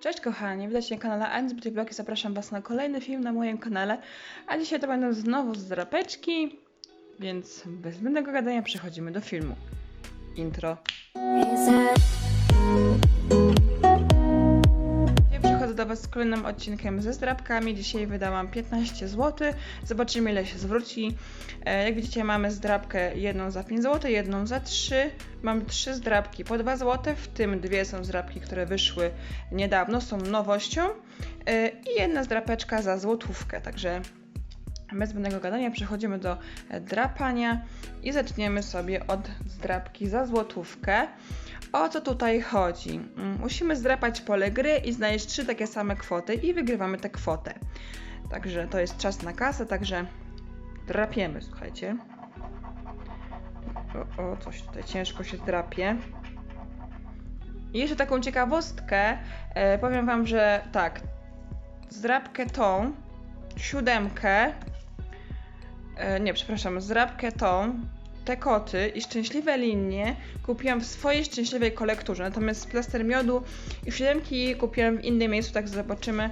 Cześć kochani, witajcie na kanale Anic Beauty Blog i zapraszam was na kolejny film na moim kanale. A dzisiaj to będą znowu zdrapeczki, więc bez zbędnego gadania przechodzimy do filmu. Intro. Was z kolejnym odcinkiem ze zdrapkami. Dzisiaj wydałam 15 zł. Zobaczymy ile się zwróci. E, Jak widzicie mamy zdrapkę jedną za 5 zł, jedną za 3. Mam trzy zdrapki po 2 zł, w tym dwie są zdrapki, które wyszły niedawno, są nowością. E, I jedna zdrapeczka za złotówkę, także bez zbędnego gadania przechodzimy do drapania i zaczniemy sobie od zdrapki za złotówkę. O co tutaj chodzi? Mm, Musimy zdrapać pole gry i znaleźć trzy takie same kwoty i wygrywamy tę kwotę. Także to jest czas na kasę, także drapiemy, słuchajcie. O, o coś tutaj ciężko się drapie. I jeszcze taką ciekawostkę, e, powiem wam, że tak, zdrapkę tą, siódemkę, e, nie, przepraszam, zdrapkę tą, te koty i szczęśliwe linie kupiłam w swojej szczęśliwej kolekturze, natomiast plaster miodu i siódemki kupiłam w innym miejscu, tak zobaczymy,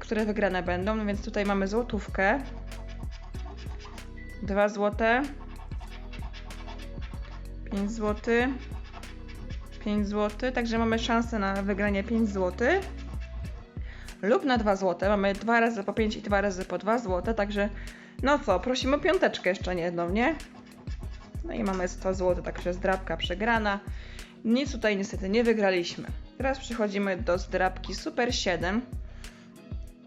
które wygrane będą. No więc tutaj mamy złotówkę, 2 złote, 5 zł, 5 zł, także mamy szansę na wygranie 5 zł. Lub na 2 zł. Mamy 2 razy po 5 i 2 razy po 2 zł, także no co, prosimy o piąteczkę jeszcze nie jedną, nie? No i mamy 100 zł, także zdrabka przegrana. Nic tutaj niestety nie wygraliśmy. Teraz przechodzimy do zdrabki Super 7,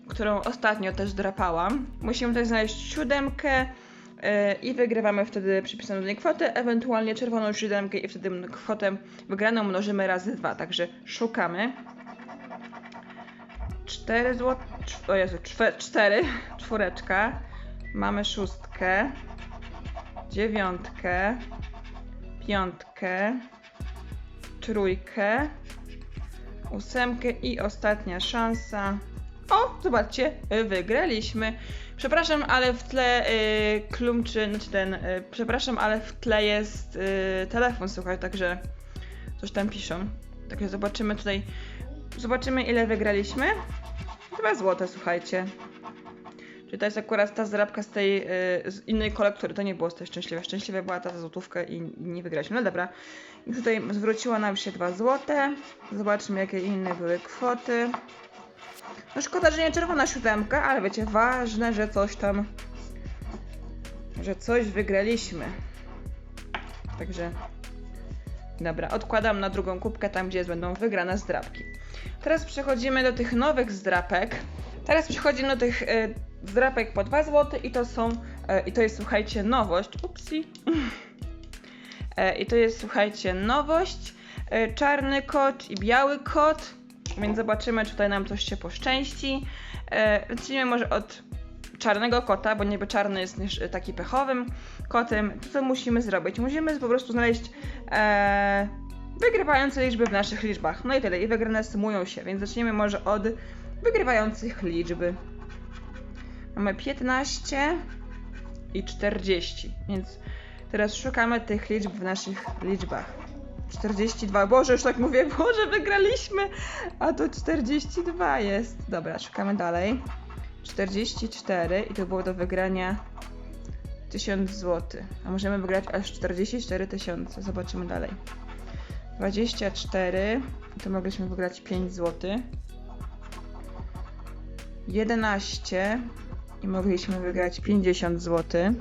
którą ostatnio też drapałam. Musimy tutaj znaleźć siódemkę yy, i wygrywamy wtedy przypisaną do niej kwotę, ewentualnie czerwoną siódemkę i wtedy kwotę wygraną mnożymy razy dwa. Także szukamy. 4 zł. O Jezu, 4, czwóreczka. Mamy szóstkę dziewiątkę, piątkę, trójkę, ósemkę i ostatnia szansa. O, zobaczcie, wygraliśmy. Przepraszam, ale w tle y, klumczy, znaczy ten, y, przepraszam, ale w tle jest y, telefon, słuchaj, także coś tam piszą. Także zobaczymy tutaj, zobaczymy ile wygraliśmy. Dwa złote, słuchajcie. Czyli to jest akurat ta zdrabka z tej y, z innej kolektury. To nie było z tej szczęśliwej. Szczęśliwa była ta za złotówkę i, nie wygraliśmy. No dobra. I tutaj zwróciło nam się 2 złote. Zobaczmy jakie inne były kwoty. No szkoda, że nie czerwona siódemka, ale wiecie, ważne, że coś tam, że coś wygraliśmy. Także dobra, odkładam na drugą kubkę tam, gdzie będą wygrane zdrabki. Teraz przechodzimy do tych nowych zdrapek. Teraz przechodzimy do tych y, zdrapek po 2 zł i to są, y, i to jest słuchajcie nowość, upsi. E, I to jest słuchajcie nowość, y, czarny kot i biały kot, więc zobaczymy czy tutaj nam coś się poszczęści. E, Zacznijmy może od czarnego kota, bo niby czarny jest taki pechowym kotem. To co musimy zrobić? Musimy po prostu znaleźć e, wygrywające liczby w naszych liczbach. No i tyle, i wygrane sumują się, więc zaczniemy może od wygrywających liczby. Mamy 15 i 40, więc teraz szukamy tych liczb w naszych liczbach. 42, Boże, już tak mówię, Boże, wygraliśmy, a to 42 jest. Dobra, szukamy dalej. 44 i to było do wygrania 1000 zł. A możemy wygrać aż 44 tysiące. Zobaczymy dalej. 24 to mogliśmy wygrać 5 zł. 11 i mogliśmy wygrać 50 zł.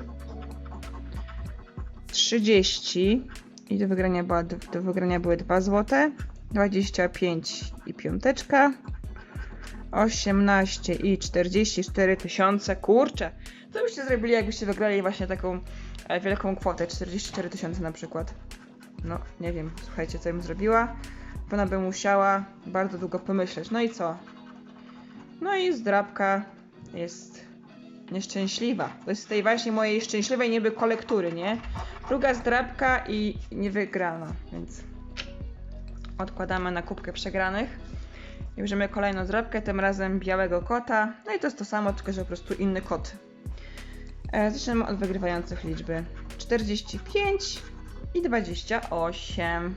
30 i do wygrania, była, do wygrania były 2 zł. 25 i piąteczka. 18 i 44 tysiące. Kurczę, co byście zrobili, jakbyście wygrali właśnie taką e, wielką kwotę? 44 tysiące na przykład. No, nie wiem, słuchajcie, co bym zrobiła. Ona by musiała bardzo długo pomyśleć. No i co? No i zdrabka jest nieszczęśliwa. To jest z tej właśnie mojej szczęśliwej niby kolektury, nie? Druga zdrabka i niewygrana, więc odkładamy na kubkę przegranych. I bierzemy kolejną zdrabkę, tym razem białego kota. No i to jest to samo, tylko że po prostu inny kot. E, zaczynamy od wygrywających liczby. 45 i 28.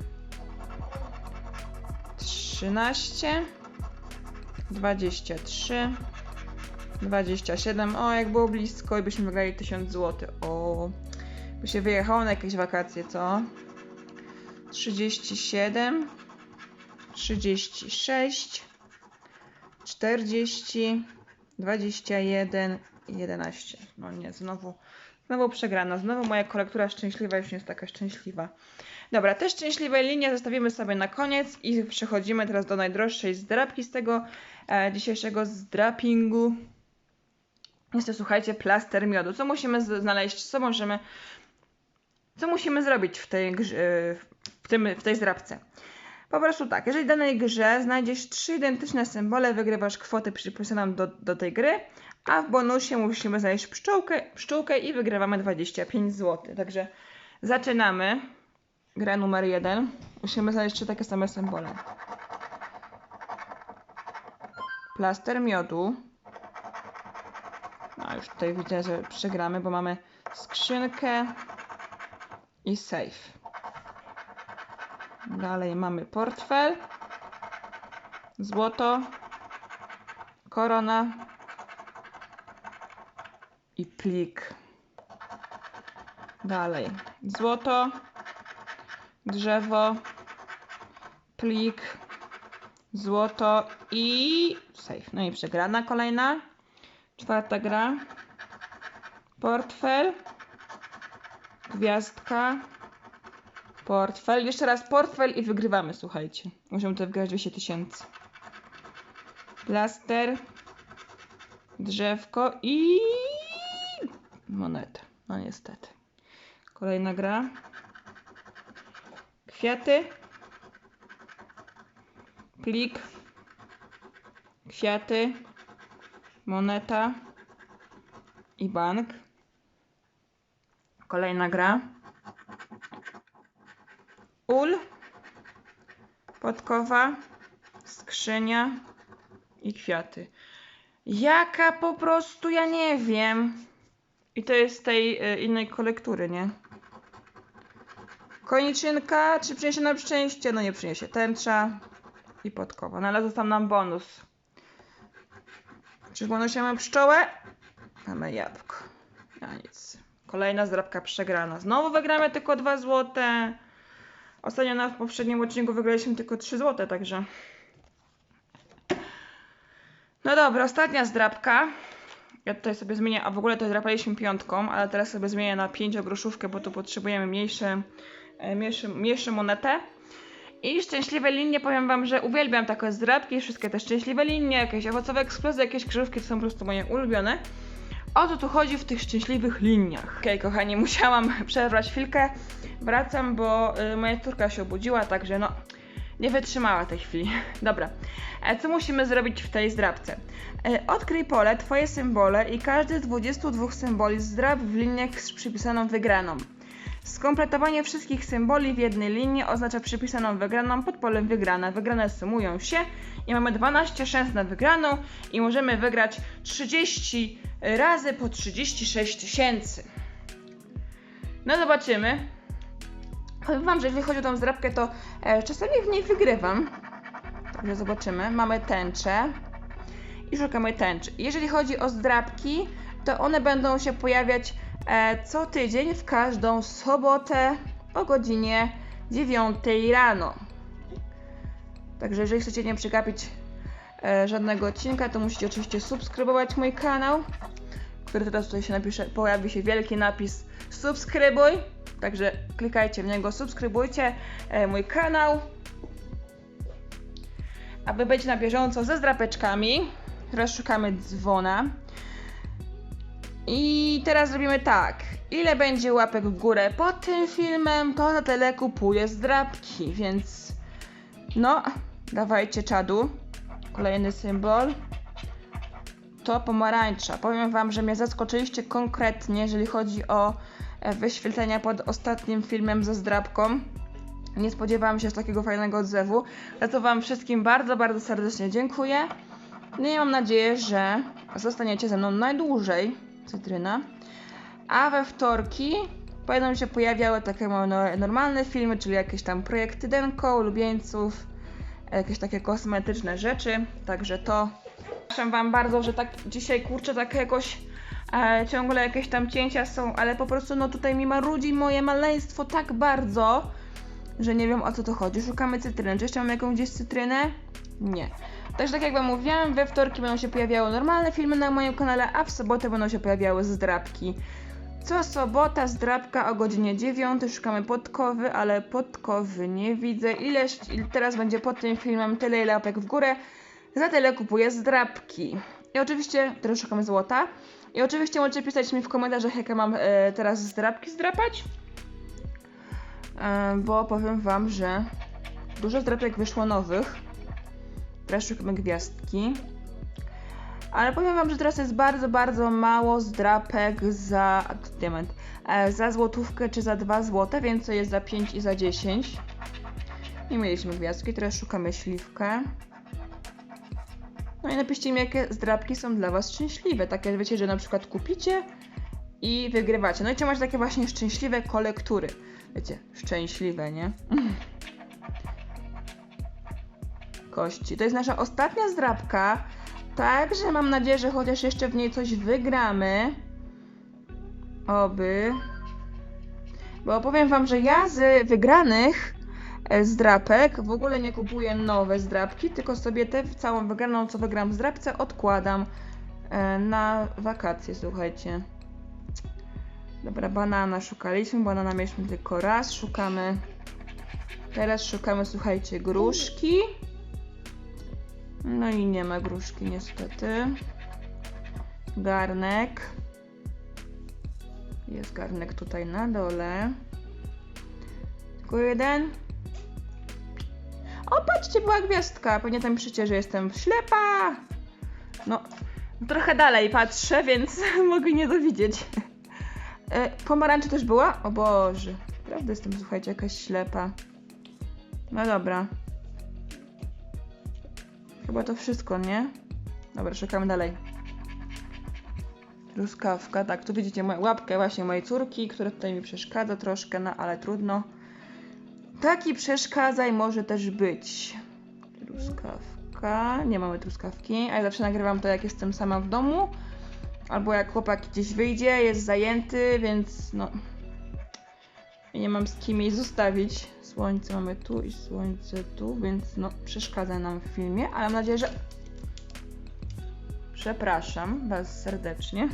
13 23, 27. O, jak było blisko i byśmy wygrali 1000 zł. O, by się wyjechało na jakieś wakacje, co? 37, 36, 40, 21 i 11. No nie, znowu, znowu przegrana. Znowu moja kolektura szczęśliwa już nie jest taka szczęśliwa. Dobra, te szczęśliwe linie zostawimy sobie na koniec i przechodzimy teraz do najdroższej zdrabki z tego e, dzisiejszego zdrapingu. Jest to, słuchajcie, plaster miodu. Co musimy znaleźć, co możemy, co musimy zrobić w tej, w, tym, w tej zdrabce? Po prostu tak, jeżeli w danej grze znajdziesz trzy identyczne symbole, wygrywasz kwotę przypisaną do, do tej gry, a w bonusie musimy znaleźć pszczółkę, pszczółkę i wygrywamy 25 zł. Także zaczynamy. Gra numer jeden. Musimy znaleźć trzy takie same symbole. Plaster miodu. Już tutaj widzę, że przegramy, bo mamy skrzynkę i safe. Dalej mamy portfel, złoto, korona i plik. Dalej złoto, drzewo, plik, złoto i safe. No i przegrana kolejna. Czwarta gra. Portfel, gwiazdka, portfel. Jeszcze raz portfel i wygrywamy, słuchajcie. Możemy tutaj wygrać 200 tysięcy. Plaster, drzewko i moneta. No niestety. Kolejna gra. Kwiaty. Plik. Kwiaty. Moneta. I bank. Kolejna gra. Ul. Podkowa. Skrzynia. I kwiaty. Jaka po prostu, ja nie wiem. I to jest z tej y, innej kolektury, nie? Koniczynka, czy przyniesie nam szczęście? No nie przyniesie. Tęcza i podkowa. Znalazł tam nam bonus. Czy w bonusie mamy pszczołę? Mamy jabłko. A nic. Kolejna zdrabka przegrana. Znowu wygramy tylko 2 złote. Ostatnio na poprzednim odcinku wygraliśmy tylko 3 złote, także... No dobra, ostatnia zdrabka. Ja tutaj sobie zmienię, a w ogóle to drapaliśmy piątką, ale teraz sobie zmienię na pięciogroszówkę, bo tu potrzebujemy mniejsze, e, mniejsze, mniejsze monetę. I szczęśliwe linie, powiem wam, że uwielbiam takie zdrabki, wszystkie te szczęśliwe linie, jakieś owocowe eksplozje, jakieś krzyżówki to są po prostu moje ulubione. O co tu chodzi w tych szczęśliwych liniach? Okej, kochani, musiałam przerwać chwilkę. Wracam, bo y, moja córka się obudziła, także no, nie wytrzymała tej chwili. Dobra, e, co musimy zrobić w tej zdrabce? E, Odkryj pole, twoje symbole i każdy z 22 symboli zdrab w liniach z przypisaną wygraną. Skompletowanie wszystkich symboli w jednej linii oznacza przypisaną wygraną pod polem wygrana. Wygrane sumują się i mamy 12 szans na wygraną i możemy wygrać 30 razy po 36 tysięcy. No zobaczymy. Powiem wam, że jeżeli chodzi o tą zdrabkę, to e, czasami w niej wygrywam. Także zobaczymy. Mamy tęczę i szukamy tęczy. Jeżeli chodzi o zdrabki, to one będą się pojawiać co tydzień w każdą sobotę o godzinie 9 rano. Także jeżeli chcecie nie przegapić e, żadnego odcinka, to musicie oczywiście subskrybować mój kanał, który teraz tutaj się napisze, pojawi się wielki napis subskrybuj. Także klikajcie w niego, subskrybujcie e, mój kanał, aby być na bieżąco ze zdrapeczkami. Teraz szukamy dzwona. I teraz robimy tak. Ile będzie łapek w górę pod tym filmem, to na tyle kupuję zdrapki, więc no, dawajcie czadu. Kolejny symbol. To pomarańcza. Powiem wam, że mnie zaskoczyliście konkretnie, jeżeli chodzi o e, wyświetlenia pod ostatnim filmem ze zdrabką. Nie spodziewałam się takiego fajnego odzewu. Za to wam wszystkim bardzo, bardzo serdecznie dziękuję. No i mam nadzieję, że zostaniecie ze mną najdłużej, cytryna. A we wtorki będą się pojawiały takie no- normalne filmy, czyli jakieś tam projekty Denko, ulubieńców jakieś takie kosmetyczne rzeczy, także to. Przepraszam Wam bardzo, że tak dzisiaj kurczę tak jakoś e, ciągle jakieś tam cięcia są, ale po prostu no tutaj mi marudzi moje maleństwo tak bardzo, że nie wiem o co to chodzi. Szukamy cytryny. Czy jeszcze mam jakąś gdzieś cytrynę? Nie. Także tak jak Wam mówiłam, we wtorki będą się pojawiały normalne filmy na moim kanale, a w sobotę będą się pojawiały zdrabki. Co sobota zdrabka o godzinie 9 szukamy podkowy, ale podkowy nie widzę. Ileż il- teraz będzie pod tym filmem tyle ile łapek w górę, za tyle kupuję zdrabki. I oczywiście teraz szukamy złota. I oczywiście możecie pisać mi w komentarzach, jakie mam e, teraz zdrabki zdrapać. E, bo powiem wam, że dużo zdrapek wyszło nowych. Teraz szukamy gwiazdki. Ale powiem wam, że teraz jest bardzo, bardzo mało zdrapek za diament, e, za złotówkę czy za 2 złote, więc to jest za 5 i za 10. Nie mieliśmy gwiazdki, teraz szukamy śliwkę. No i napiszcie mi, jakie zdrapki są dla was szczęśliwe. Takie wiecie, że na przykład kupicie i wygrywacie. No i czy macie takie właśnie szczęśliwe kolektury. Wiecie, szczęśliwe, nie? Kości. To jest nasza ostatnia zdrapka. Także mam nadzieję, że chociaż jeszcze w niej coś wygramy. Oby. Bo powiem wam, że ja z wygranych e, zdrapek w ogóle nie kupuję nowe zdrapki, tylko sobie tę całą wygraną, co wygram w zdrapce, odkładam e, na wakacje, słuchajcie. Dobra, banana szukaliśmy, banana mieliśmy tylko raz, szukamy. Teraz szukamy, słuchajcie, gruszki. No i nie ma gruszki niestety. Garnek. Jest garnek tutaj na dole. Tylko jeden. O, patrzcie, była gwiazdka. Pewnie tam piszecie, że jestem ślepa. No, trochę dalej patrzę, więc mogę nie dowidzieć. E, pomarańcza też była? O Boże. Prawda jestem, słuchajcie, jakaś ślepa. No dobra. Chyba to wszystko, nie? Dobra, szukamy dalej. Truskawka, tak, tu widzicie moją łapkę właśnie mojej córki, która tutaj mi przeszkadza troszkę, no ale trudno. Taki przeszkadzaj może też być. Truskawka, nie mamy truskawki, a ja zawsze nagrywam to jak jestem sama w domu. Albo jak chłopak gdzieś wyjdzie, jest zajęty, więc no... Nie mam z kim jej zostawić. Słońce mamy tu i słońce tu, więc no przeszkadza nam w filmie, ale mam nadzieję, że... Przepraszam Was serdecznie.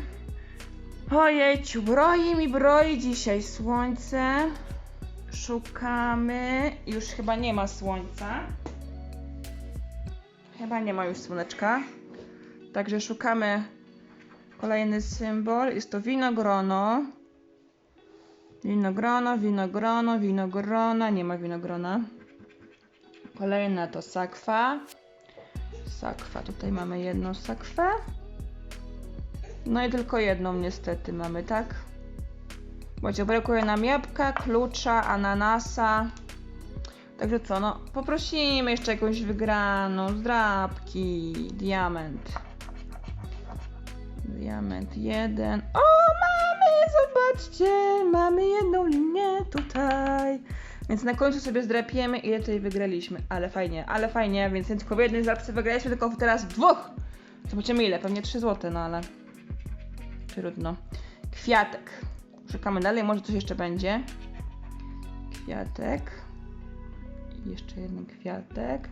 Ojejciu, broi mi broi dzisiaj słońce. Szukamy. Już chyba nie ma słońca. Chyba nie ma już słoneczka. Także szukamy kolejny symbol. Jest to winogrono. Winogrono, winogrono, winogrona. Nie ma winogrona. Kolejna to sakwa. Sakwa. Tutaj mamy jedną sakwę. No i tylko jedną niestety mamy, tak? Bo brakuje nam jabłka, klucza, ananasa. Także co, no poprosimy jeszcze jakąś wygraną, zdrabki, diament. Diament jeden. O, mamy, zobaczcie, mamy jedną linię tutaj. Więc na końcu sobie zdrapiemy, ile tutaj wygraliśmy. Ale fajnie, ale fajnie, więc nie tylko w jednej zdrapce wygraliśmy, tylko teraz w dwóch. Zobaczymy ile, pewnie 3 złote, no ale trudno. Kwiatek. Szukamy dalej, może coś jeszcze będzie. Kwiatek. Jeszcze jeden kwiatek.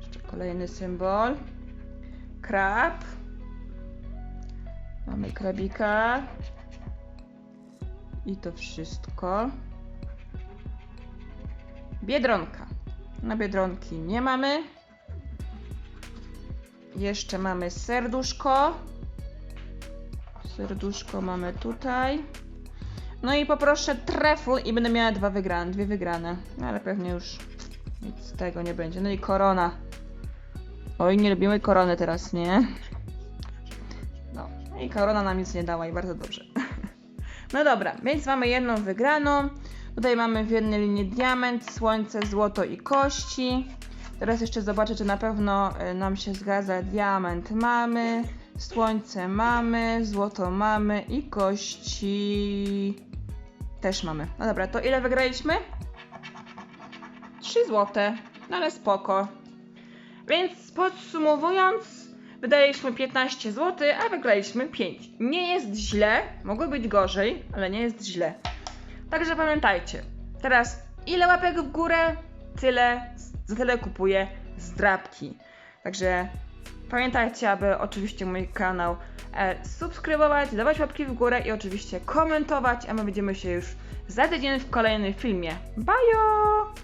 Jeszcze kolejny symbol. Krab. Mamy krabika. I to wszystko. Biedronka. Na biedronki nie mamy. Jeszcze mamy serduszko. Serduszko mamy tutaj. No i poproszę trefl i będę miała dwa wygrane, dwie wygrane. No ale pewnie już nic z tego nie będzie. No i korona. Oj, nie lubimy korony teraz, nie? I korona nam nic nie dała i bardzo dobrze. No dobra, więc mamy jedną wygraną. Tutaj mamy w jednej linii diament, słońce, złoto i kości. Teraz jeszcze zobaczę, czy na pewno y, nam się zgadza. Diament mamy, słońce mamy, złoto mamy i kości też mamy. No dobra, to ile wygraliśmy? 3 złote. no ale spoko. Więc podsumowując, wydaliśmy 15 zł, a wygraliśmy 5. Nie jest źle, mogło być gorzej, ale nie jest źle. Także pamiętajcie, teraz ile łapek w górę, tyle, za tyle kupuję zdrabki. Także pamiętajcie, aby oczywiście mój kanał e, subskrybować, dawać łapki w górę i oczywiście komentować, a my widzimy się już za tydzień w kolejnym filmie. Bye!